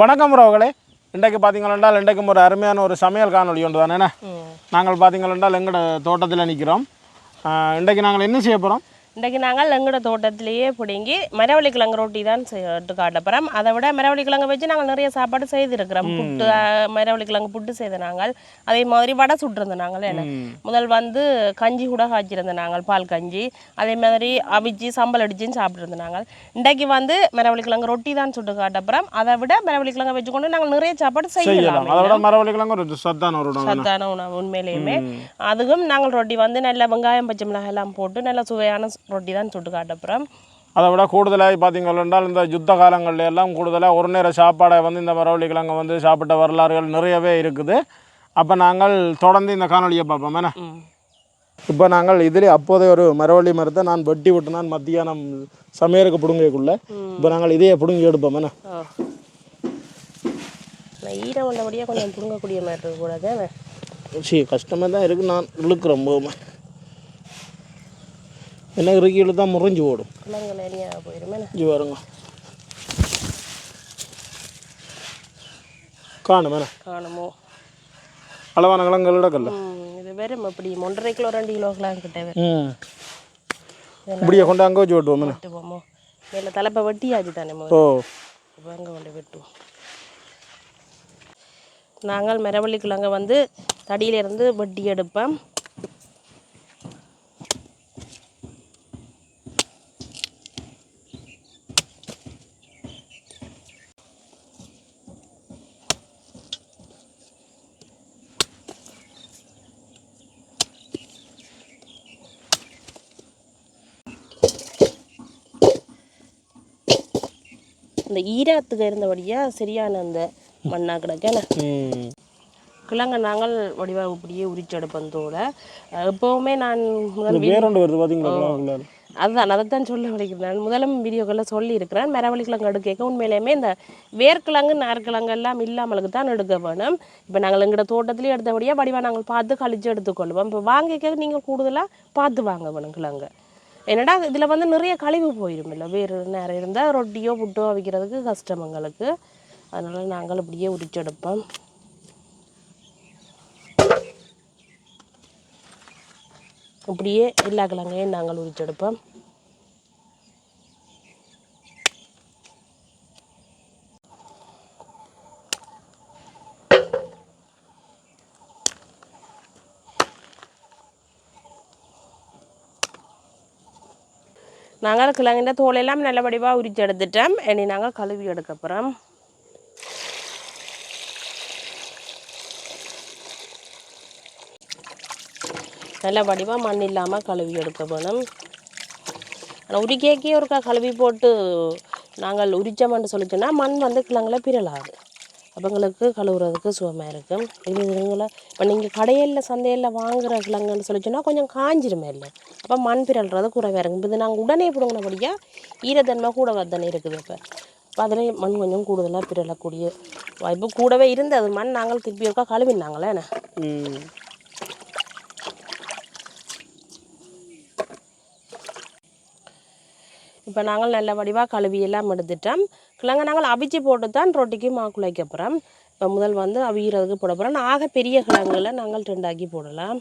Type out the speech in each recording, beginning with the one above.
வணக்கம் உறவுகளே. இன்றைக்கு பார்த்தீங்கன்னா இன்றைக்கும் ஒரு அருமையான ஒரு சமையல் காணொளி ஒன்று தானே? நாங்கள் பார்த்தீங்கன்னா எங்களோட தோட்டத்தில் நிற்கிறோம் இன்றைக்கு நாங்கள் என்ன செய்ய போகிறோம் இன்றைக்கு நாங்கள் எங்களோட தோட்டத்திலேயே பிடுங்கி மரவள்ளி கிழங்கு ரொட்டி தான் செய்ட்டு காட்டப்புறம் அதை விட மரவள்ளி கிழங்கு வச்சு நாங்கள் நிறைய சாப்பாடு செய்திருக்கிறோம். புட்டு மரவள்ளி கிழங்கு புட்டு செய்த நாங்கள். அதே மாதிரி வடை சுட்டிருந்தோம் நாங்கள் என்ன. முதல் வந்து கஞ்சி கூட காய்ச்சிருந்தோம் நாங்கள் பால் கஞ்சி. அதே மாதிரி அவிச்சு சம்பல் அடிச்சுன்னு சாப்பிட்ருந்தோம் நாங்கள். இன்றைக்கு வந்து மரவள்ளி கிழங்கு ரொட்டி தான் சுட்டு காட்டப்புறம் அதை விட மரவள்ளி கிழங்கு வச்சுக்கொண்டு நாங்கள் நிறைய சாப்பாடு செய்யலாம் அதை விட மரவள்ளிக்கிழங்கு ஒரு சத்தான ஒரு உணவு சத்தான உணவு உண்மையிலேயுமே. அதுவும் நாங்கள் ரொட்டி வந்து நல்ல வெங்காயம் பச்சை மிளகாய் எல்லாம் போட்டு நல்ல சுவையான ரொட்டி தான் சுட்டு காட்டப்புறம் அதை விட கூடுதலாக பார்த்தீங்கன்னா இந்த யுத்த காலங்கள்ல எல்லாம் கூடுதலாக ஒரு நேர சாப்பாடை வந்து இந்த மரவள்ளிக்கிழங்கு வந்து சாப்பிட்ட வரலாறுகள் நிறையவே இருக்குது. அப்போ நாங்கள் தொடர்ந்து இந்த காணொலியை பார்ப்போம். என்ன. இப்போ நாங்கள் இதிலே அப்போதே ஒரு மரவள்ளி மரத்தை நான் வெட்டி விட்டு நான் மத்தியானம் சமையலுக்கு பிடுங்கக்குள்ள இப்போ நாங்கள் இதையே பிடுங்கி எடுப்போம். என்ன? ஈரம் வந்தபடியாக கொஞ்சம் புடுங்கக்கூடிய மாதிரி இருக்கக்கூடாது சரி கஷ்டமாக தான் இருக்குது நான் இழுக்கிறேன் போகுமா என்ன இறுக்கி இழுத்தா முறிஞ்சு ஓடும் கிழங்கு இங்கே வருங்க காணும் காணுமோ அளவான கிழங்கு இடக்கல்ல இது வெறும் எப்படி ஒன்றரை கிலோ ரெண்டு கிலோக்கெலாம் கிட்ட வரும் ம் இப்படியே கொண்டு அங்கே வச்சு ஓட்டுவோம் வெட்டுவோமோ மேலே தலைப்பை வெட்டியாச்சு தானே ஓ அங்கே கொண்டு வெட்டுவோம் நாங்கள் மரவள்ளி கிழங்கை வந்து தடியிலிருந்து வெட்டி எடுப்போம் இந்த ஈரத்துக்கு இருந்தபடியாக சரியான அந்த மண்ணாக கிடக்கேன ம். கிழங்க நாங்கள் வடிவாக இப்படியே உரிச்செடுப்போம் தோட எப்போவுமே நான் முதல்? அதுதான் அதைத்தான் சொல்ல வலிக்கிறேன் நான் முதலும் வீடியோக்களில் சொல்லியிருக்கிறேன். மரவள்ளி கிழங்கு எடுக்க உண்மையிலேயுமே இந்த வேர்க்கிழங்கு நார்க்கிழங்கு எல்லாம் இல்லாமலுக்கு தான் எடுக்க வேணும். இப்போ நாங்கள் எங்களோட தோட்டத்துலேயே எடுத்தபடியாக வடிவாக நாங்கள் பார்த்து கழிச்சு எடுத்துக்கொள்வோம். இப்போ வாங்கிக்க நீங்கள் கூடுதலாக பார்த்து வாங்க வேணும் கிழங்கு. என்னடா இதில் வந்து நிறைய கழிவு போயிடும் இல்லை வேறு நேரம் இருந்தால் ரொட்டியோ புட்டோ அவிக்கிறதுக்கு கஷ்டம் எங்களுக்கு. அதனால் நாங்கள் இப்படியே உரிச்செடுப்போம். இப்படியே எல்லா கிழங்கையும் நாங்கள் உரிச்செடுப்போம். நாங்கள் கிழங்கின்ற தோலெல்லாம் நல்ல வடிவாக உரிச்சு எடுத்துட்டோம் இனி நாங்கள் கழுவி எடுக்க போகிறோம் நல்ல வடிவாக மண் இல்லாமல் கழுவி எடுக்க வேணும் ஆனால் உரிக்கேக்கே ஒருக்கா கழுவி போட்டு நாங்கள் உரிச்சோம்னு சொல்லிச்சோன்னா மண் வந்து கிழங்குல பிறலாது அப்போ கழுவுறதுக்கு சுகமாக இருக்கும். இது இதுங்களை இப்போ நீங்கள் கடையில் சந்தையில் வாங்குற கிழங்குன்னு சொன்னால் கொஞ்சம் காஞ்சிருமே இல்லை. அப்போ மண் பிறல்றது குறைவாக இருக்கும். இப்போ இது நாங்கள் உடனே பிடுங்கினபடியாக ஈரத்தன்மை கூட வத்தனை இருக்குது இப்போ. இப்போ அதில் மண் கொஞ்சம் கூடுதலாக பிறலக்கூடிய வாய்ப்பு கூடவே இருந்தது. மண் நாங்கள் திருப்பி ஒருக்கா கழுவினாங்களே என்ன? இப்போ நாங்கள் நல்ல வடிவாக கழுவி எல்லாம் எடுத்துட்டோம். கிழங்க நாங்கள் அவிச்சு போட்டு தான் ரொட்டிக்கு மாக்குழைக்க போகிறோம் இப்போ முதல் வந்து அவிகிறதுக்கு போட போகிறோம் ஆக பெரிய கிழங்குகளை நாங்கள் ரெண்டாக்கி போடலாம்.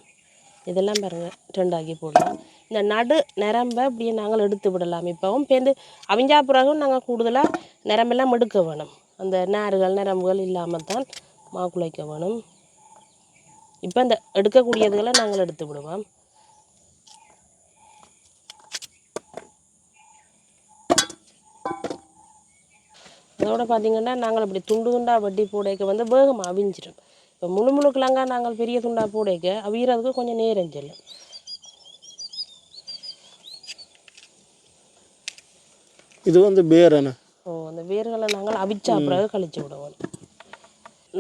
இதெல்லாம் பாருங்கள் ரெண்டாக்கி போடலாம். இந்த நடு நிரம்ப அப்படியே நாங்கள் எடுத்து விடலாம். இப்போவும் பேருந்து அவிஞ்சா பிறகும் நாங்கள் கூடுதலாக நிரம்பெல்லாம் எடுக்க வேணும். அந்த நார்கள் நிரம்புகள் இல்லாமல் தான் மாக்குழைக்க வேணும். இப்போ இந்த எடுக்கக்கூடியதுகளை நாங்கள் எடுத்து விடுவோம். அதோட பார்த்தீங்கன்னா நாங்கள் இப்படி துண்டு துண்டாக வட்டி போடைக்க வந்து வேகமாக அவிஞ்சிடும் இப்போ முழு முழு கிழங்கா நாங்கள் பெரிய துண்டாக போடைக்க அவியறதுக்கு கொஞ்சம் நேரம் செல்லும். இது வந்து பேர் என்ன? ஓ அந்த வேர்களை நாங்கள் அவிச்சா பிறகு கழிச்சு விடுவோம்.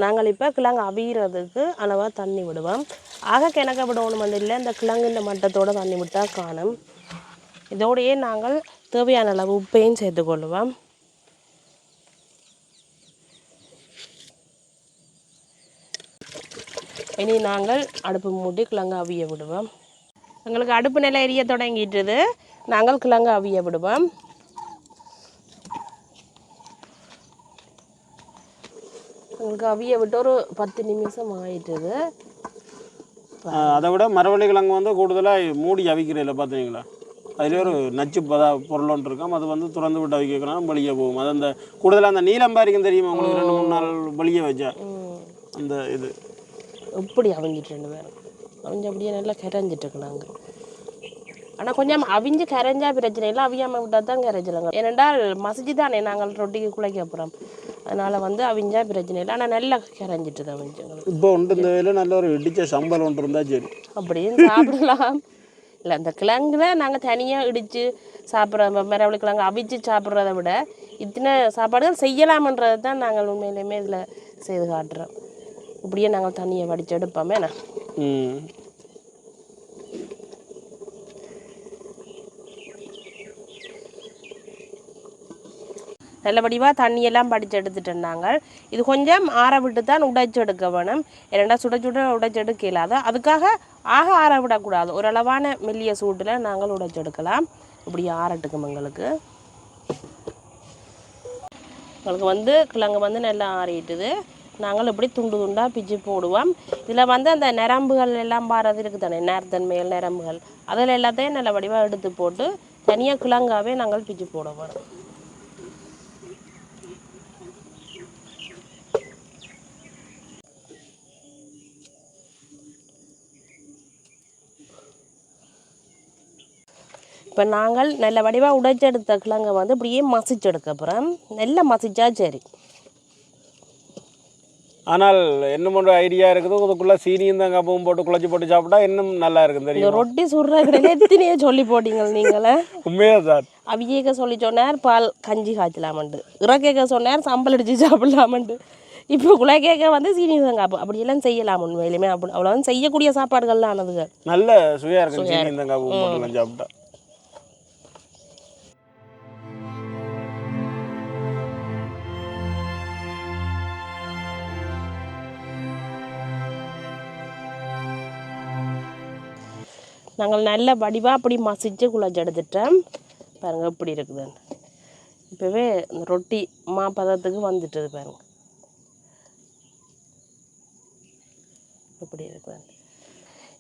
நாங்கள் இப்போ கிழங்கு அவியறதுக்கு அளவாக தண்ணி விடுவோம். ஆக கிணக்க விடணும் வந்து இல்லை இந்த கிழங்கு இந்த மட்டத்தோட தண்ணி விட்டால் காணும். இதோடையே நாங்கள் தேவையான அளவு உப்பையும் சேர்த்துக்கொள்ளுவோம் இனி நாங்கள் அடுப்பு மூடி கிழங்கு அவிய விடுவோம். எங்களுக்கு அடுப்பு நிலை எரிய தொடங்கிட்டுது. நாங்கள் கிழங்கு அவிய விடுவோம். உங்களுக்கு அவிய விட்டு ஒரு பத்து நிமிஷம் ஆயிட்டுது. அதை விட மரவள்ளி கிழங்கு வந்து கூடுதலாக மூடி அவிக்கிறதில்ல பார்த்துங்களா அதில் ஒரு நச்சு பதா பொருள் ஒன்று இருக்கும். அது வந்து திறந்து விட்டு அவிக்கலாம் வெளியே போகும். அது அந்த கூடுதலாக அந்த நீலம் பாரிக்கும் தெரியுமா? உங்களுக்கு ரெண்டு மூணு நாள் வெளியே வச்சா. அந்த இது. எப்படி அவிஞ்சிட்டு ரெண்டு பேரும்? அவிஞ்சு அப்படியே நல்லா கரைஞ்சிட்டு இருக்கிறாங்க ஆனால் கொஞ்சம் அவிஞ்சு கரைஞ்சா பிரச்சனை இல்லை அவியாமல் விட்டால் தான் கரைஞ்சலாங்க ஏனென்றால் மசிச்சு தானே நாங்கள் ரொட்டிக்கு குழைக்க போகிறோம் அதனால் வந்து அவிஞ்சா பிரச்சனை இல்லை. ஆனால் நல்லா கரைஞ்சிட்டு தான் அவிஞ்சுங்களுக்கு இப்போ உண்டு இந்த வேலை நல்ல ஒரு இடிச்ச சம்பல் ஒன்று இருந்தால் சரி. அப்படியும் சாப்பிடலாம். இல்லை அந்த கிழங்குல நாங்கள் தனியாக இடித்து சாப்பிட்ற மிரவளி கிழங்கு அவிச்சு சாப்பிட்றத விட இத்தனை சாப்பாடுகள் செய்யலாமன்றது தான் நாங்கள் உண்மையிலுமே இதில் செய்து காட்டுறோம். இப்படியே நாங்கள் தண்ணியை வடித்து எடுப்போமே நான் ம். நல்ல வடிவாக தண்ணியெல்லாம் படித்து எடுத்துட்டோம் நாங்கள் இது கொஞ்சம் ஆற விட்டு தான் உடைச்சு எடுக்க வேணும். இரண்டா சுட சுட உடைச்சு எடுக்க இல்லாத அதுக்காக ஆக ஆற விடக்கூடாது. ஓரளவான மெல்லிய சூட்டில் நாங்கள் உடைச்சு எடுக்கலாம் இப்படி ஆறட்டுக்கும் எங்களுக்கு உங்களுக்கு வந்து கிழங்கு வந்து நல்லா ஆறிட்டுது. நாங்கள் இப்படி துண்டு துண்டாக பிச்சு போடுவோம். இதில் வந்து அந்த நரம்புகள் எல்லாம் பாரது இருக்குது தானே நேர்த்தன்மைகள் நரம்புகள். அதில் எல்லாத்தையும் நல்ல வடிவாக எடுத்து போட்டு தனியாக கிழங்காவே நாங்கள் பிச்சு போடுவோம் இப்போ நாங்கள் நல்ல வடிவாக உடைச்செடுத்த கிழங்கை வந்து இப்படியே மசிச்செடுக்க அப்புறம் நல்லா மசிச்சா சரி. ஆனால் இன்னும் ஒரு ஐடியா இருக்குது அதுக்குள்ளே சீனியும் தான் கப்பவும் போட்டு குழச்சி போட்டு சாப்பிட்டா இன்னும் நல்லா இருக்கும் தெரியும்? ரொட்டி சுடுற கடையில் எத்தனையோ சொல்லி போட்டீங்க நீங்களே. உண்மையா சார்? அவியேக்க சொல்லி சொன்னார் பால் கஞ்சி காய்ச்சலாமண்டு. இறக்கேக்க சொன்னார் சம்பல் அடித்து சாப்பிடலாமண்டு. இப்போ குலக்கேக்க வந்து சீனி தேங்காய் அப்படியெல்லாம் செய்யலாம் உண்மையிலுமே. அப்படி அவ்வளோ செய்யக்கூடிய சாப்பாடுகள்லாம் ஆனதுங்க நல்ல சுவையாக இருக்கும் கப்பவும் போட்டுலாம் சாப்பிட்டா. நாங்கள் நல்ல வடிவாக அப்படி மசிச்சு குழச்சி எடுத்துட்டோம். பாருங்கள் இப்படி இருக்குதுன்னு இப்போவே இந்த ரொட்டி மா பதத்துக்கு வந்துட்டுது பாருங்கள் இப்படி இருக்குதுன்னு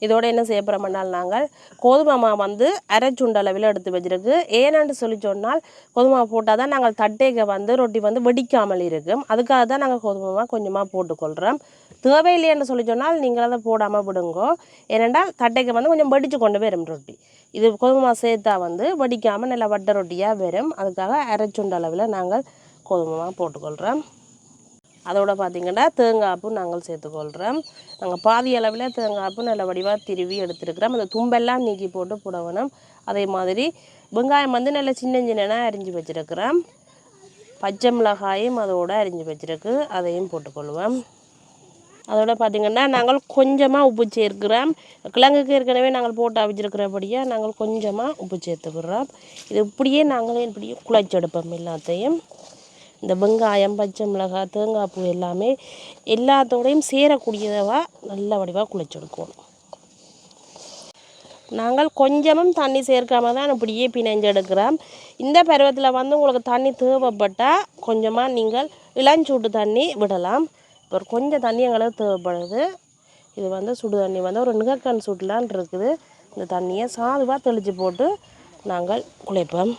இதோடு என்ன செய்ய போகிறோம்னால் நாங்கள் கோதுமை மாவு வந்து அரைச்சுண்ட அளவில் எடுத்து வச்சிருக்கு. ஏன்னு சொல்லி சொன்னால் கோதுமை மாவு போட்டால் தான் நாங்கள் தட்டைக்கு வந்து ரொட்டி வந்து வெடிக்காமல் இருக்கும். அதுக்காக தான் நாங்கள் கோதுமை மாவு கொஞ்சமாக போட்டுக்கொள்கிறோம். தேவையில்லைன்னு சொல்லி சொன்னால் நீங்கள் அதை போடாமல் விடுங்கோ. ஏனென்றால் தட்டைக்கு வந்து கொஞ்சம் வடித்து கொண்டு வரும் ரொட்டி. இது கோதுமை மாவு சேர்த்தா வந்து வெடிக்காமல் நல்லா வட்ட ரொட்டியாக வரும். அதுக்காக அரைச்சுண்ட அளவில் நாங்கள் கோதுமை மாவு போட்டுக்கொள்கிறோம். அதோட பார்த்திங்கன்னா தேங்காய்ப்பு நாங்கள் சேர்த்துக்கொள்கிறோம் நாங்கள் பாதி அளவில் தேங்காய்ப்பு நல்ல வடிவாக திருவி எடுத்துருக்கிறோம். அந்த தும்பெல்லாம் நீக்கி போட்டு புடவணும். அதே மாதிரி வெங்காயம் வந்து நல்ல சின்ன சின்னனா அரிஞ்சு வச்சுருக்கிறோம். பச்சை மிளகாயும் அதோட அரிஞ்சு வச்சுருக்கு. அதையும் போட்டுக்கொள்வோம். அதோட பார்த்திங்கன்னா நாங்கள் கொஞ்சமாக உப்பு சேர்க்கிறோம். கிழங்குக்கு ஏற்கனவே நாங்கள் போட்டு அவிச்சிருக்கிறபடியாக நாங்கள் கொஞ்சமாக உப்பு சேர்த்துக்கிறோம். இது இப்படியே நாங்களே இப்படியே குழச்செடுப்போம் எல்லாத்தையும். இந்த வெங்காயம் பச்சை மிளகாய் தேங்காய் பூ எல்லாமே எல்லாத்தோடையும் சேரக்கூடியதாக நல்ல வடிவாக குளிச்செடுக்கணும் நாங்கள் கொஞ்சமும் தண்ணி சேர்க்காம தான் இப்படியே பிணைஞ்செடுக்கிறோம் இந்த பருவத்தில் வந்து உங்களுக்கு தண்ணி தேவைப்பட்டால் கொஞ்சமாக நீங்கள் இளஞ்சூட்டு தண்ணி விடலாம். இப்போ ஒரு கொஞ்சம் தண்ணி எங்களுக்கு தேவைப்படுது. இது வந்து சுடு தண்ணி வந்து ஒரு நிகக்கன் சுடலான் இருக்குது. இந்த தண்ணியை சாதுவாக தெளித்து போட்டு நாங்கள் குளிப்போம்.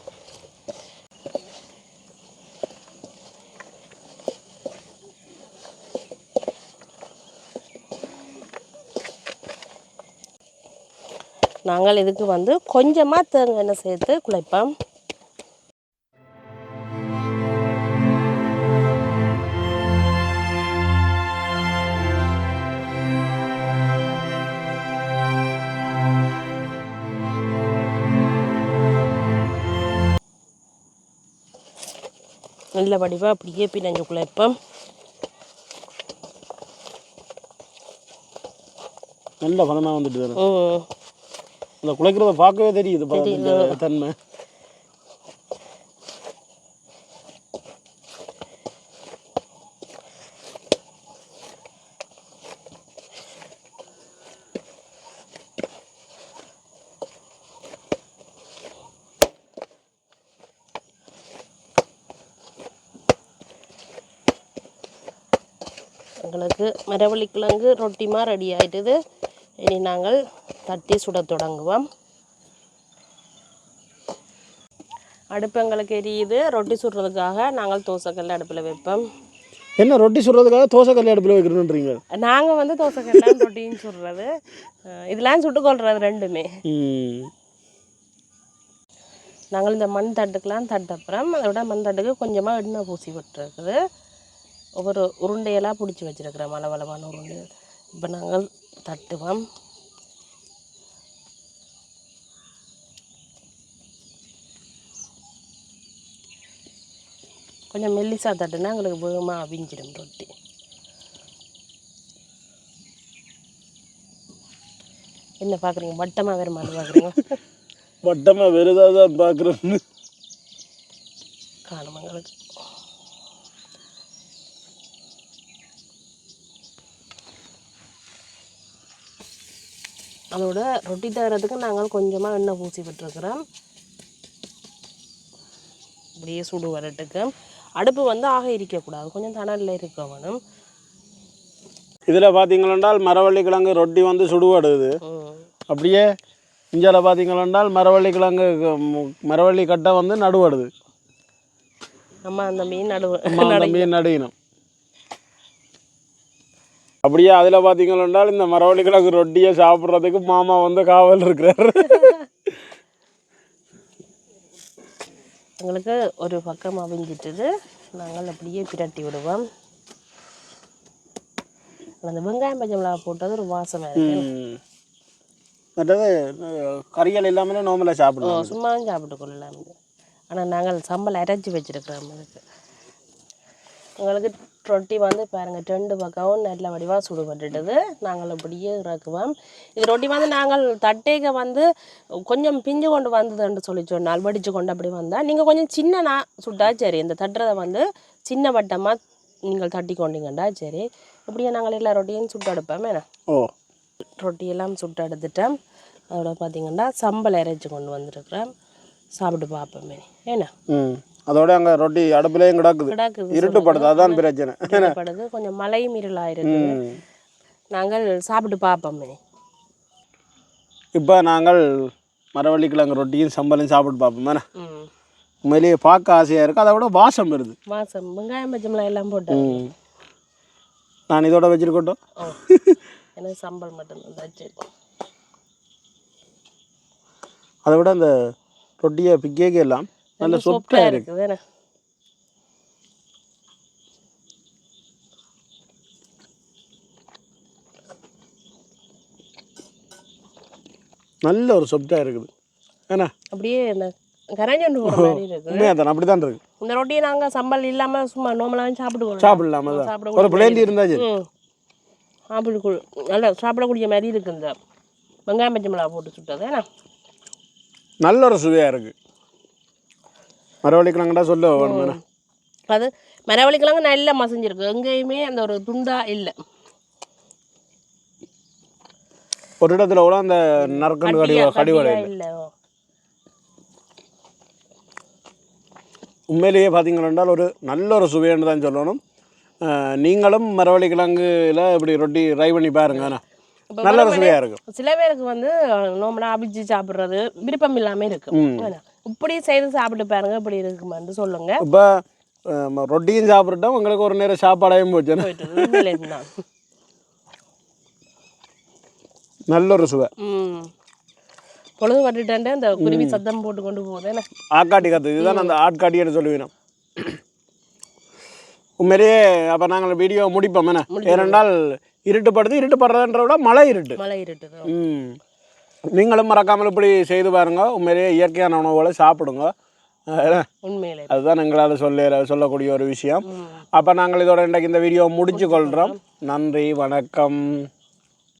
நாங்கள் இதுக்கு வந்து கொஞ்சமாக தேங்காய் எண்ணெய் சேர்த்து குழைப்போம். நல்ல வடிவாக அப்படியே பிணைஞ்சு குழைப்போம். நல்ல பதமாக வந்துட்டு அந்த குலைக்கிறத பார்க்கவே தெரியுது தன்மை. எங்களுக்கு மரவள்ளிக்கிழங்கு ரொட்டிமா ரெடி ஆகிட்டுது இனி நாங்கள் தட்டி சுடத் தொடங்குவோம். அடுப்பு எங்களுக்கு எரியுது. ரொட்டி சுடுறதுக்காக நாங்கள் தோசைக்கல் அடுப்பில் வைப்போம். என்ன ரொட்டி சுடுறதுக்காக தோசை கல்லி அடுப்பில் வைக்கணுன்றீங்க நாங்கள் வந்து தோசைக்கல்லாம் ரொட்டியும் சுடுறது. இதெல்லாம் சுட்டுக்கொள்றது ரெண்டுமே. நாங்கள் இந்த மண் தட்டுக்கெலாம் தட்டப்புறம் அதை விட மண் தட்டுக்கு கொஞ்சமாக எண்ணெய் பூசி விட்டுருக்குது. ஒவ்வொரு உருண்டையெல்லாம் பிடிச்சி வச்சுருக்கிறோம். மலவளவான உருண்டை இப்போ நாங்கள் தட்டுவோம். கொஞ்சம் மெல்லிசா தட்டுனா எங்களுக்கு வேகமாக அவிஞ்சிடும் ரொட்டி. என்ன பார்க்குறீங்க? வட்டமாக வேறு மாதிரி பார்க்குறீங்க? வட்டமாக வெறுதாக தான் பார்க்குறேன்னு காணும் எங்களுக்கு. அதோட ரொட்டி தரத்துக்கு நாங்கள் கொஞ்சமாக எண்ணெய் பூசி விட்டுருக்குறோம். இப்படியே சுடு வரட்டுக்கு. அடுப்பு வந்து ஆக இருக்கக்கூடாது கொஞ்சம் தணலில் இருக்க வேணும் இதில் பார்த்தீங்களென்றால் மரவள்ளி கிழங்கு ரொட்டி வந்து சுடுபடுது. ம். அப்படியே இந்தியாவில் பார்த்தீங்களென்றால் மரவள்ளி கிழங்கு மரவள்ளி கட்டை வந்து நடுவடுது நம்ம அந்த மீன் நடுவு மீன் நடுயினம் அப்படியே அதில் பார்த்தீங்களென்றால் இந்த மரவள்ளி கிழங்கு ரொட்டியை சாப்பிட்றதுக்கு மாமா வந்து காவல் இருக்கிறார். எங்களுக்கு ஒரு பக்கம் அவிஞ்சிட்டுது. நாங்கள் அப்படியே பிரட்டி விடுவோம். அந்த வெங்காயம் பச்சை மிளகா போட்டது ஒரு வாசமாக இருக்கு. மற்றது கறிகள் எல்லாமே நோம்பலாக சாப்பிடுவோம் சும்மாவும் சாப்பிட்டு கொள்ளலாம் ஆனால் நாங்கள் சம்பல் அரைச்சி வச்சிருக்கிறோம் அதுக்கு உங்களுக்கு ரொட்டி வந்து பாருங்கள் ரெண்டு பக்கமும் நல்ல வடிவாக சுடுபட்டுட்டது. நாங்கள் அப்படியே இறக்குவோம். இது ரொட்டி வந்து நாங்கள் தட்டேக்க வந்து கொஞ்சம் பிஞ்சு கொண்டு வந்ததுன்னு சொல்லி சொன்னால் வடித்து கொண்டு அப்படி வந்தால் நீங்கள் கொஞ்சம் சின்னனா சுட்டா சரி. இந்த தட்டுறதை வந்து சின்ன வட்டமாக நீங்கள் தட்டி கொண்டீங்கண்டா சரி. அப்படியே நாங்கள் எல்லா ரொட்டியும் சுட்டு எடுப்போம் ஓ. ரொட்டியெல்லாம் சுட்டு எடுத்துட்டேன் அதோட பார்த்தீங்கன்னா சம்பல் இறைச்சி கொண்டு வந்திருக்கிறேன் சாப்பிட்டு பார்ப்போமே. ஏன்னா ம். அதோட அங்கே ரொட்டி அடுப்புலேயும் கிடக்குது. கிடக்குது இருட்டுப்படுது. அதான் பிரச்சனை. படுது கொஞ்சம் மழை மீறலாக இருக்குது. ம். நாங்கள் சாப்பிட்டு பார்ப்போமே. இப்போ நாங்கள் மரவள்ளி கிழங்கு ரொட்டியும் சம்பளையும் சாப்பிட்டு பார்ப்போம். உண்மையிலேயே பார்க்க ஆசையாக இருக்குது அதை விட வாசம் வருது. வாசம். வெங்காயம் பச்சைமிளகாய் எல்லாம் போட்டேன் ம். நான் இதோட வச்சிருக்கட்டும். எனக்கு சம்பல் மட்டும்தான். தச்சு அதை விட அந்த ரொட்டியை பிக்கேக்கு எல்லாம் நல்ல சொப்டாக இருக்கு. நல்ல ஒரு சொப்டாக இருக்குது. ஏன்னா அப்படியே இந்த போகிற மாதிரி இருக்குது. உண்மையாக அப்படி தான் இருக்கு. இந்த ரொட்டியை நாங்கள் சம்பல் இல்லாமல் சும்மா நோமலாகவும் சாப்பிடுவோம் சாப்பிடலாமா? சாப்பிட ஒரு பிளேண்டி இருந்தாச்சு சாப்பிட நல்லா சாப்பிடக்கூடிய மாதிரி இருக்கு இந்த வெங்காயம் பச்சை மிளகா போட்டு சுட்டது ஏன்னா நல்ல ஒரு சுவையாக இருக்குது மரவள்ளி கிழங்குடா சொல்ல வேணும் அது மரவள்ளிக்கிழங்கு நல்லா மசிஞ்சிருக்கு. எங்கேயுமே அந்த ஒரு துண்டா இல்லை. ஒரு இடத்துல கூட அந்த நறுக்கண்டு கடி கடிவடை இல்லை. உண்மையிலேயே பார்த்தீங்கன்னா ஒரு நல்ல ஒரு சுவைன்னு தான் சொல்லணும். நீங்களும் மரவள்ளி கிழங்குல இப்படி ரொட்டி ட்ரை பண்ணி பாருங்க. நல்ல ஒரு சுவையாக இருக்கும். சில பேருக்கு வந்து நோம்பலா அபிச்சு சாப்பிட்றது விருப்பம் இல்லாமல் இருக்கு இப்படி செய்து சாப்பிட்டு பாருங்க இப்படி இருக்குமான்னு சொல்லுங்க. இப்போ ரொட்டியும் சாப்பிட்டுட்டோம் உங்களுக்கு ஒரு நேரம் சாப்பாடாயும் தான் நல்ல ஒரு சுவை. பொழுது பட்டுட்டேன் அந்த குருவி சத்தம் போட்டு கொண்டு போகுது ஆட்காட்டி கற்று இதுதான் அந்த ஆட்காட்டின்னு சொல்லுவேன் உண்மையிலேயே அப்போ நாங்கள் வீடியோ முடிப்போம் என்ன? ஏனென்றால் இருட்டுப்படுது இருட்டுப்படுறதுன்ற விட மழை இருட்டு. மழை இருட்டுது ம். நீங்களும் மறக்காமல் இப்படி செய்து பாருங்க. உண்மையிலேயே இயற்கையான உணவுகளை சாப்பிடுங்க. உண்மையிலே. அதுதான் எங்களால் சொல்ல சொல்லக்கூடிய ஒரு விஷயம். அப்போ நாங்கள் இதோட இன்றைக்கு இந்த வீடியோ முடிச்சு கொள்கிறோம் நன்றி வணக்கம்.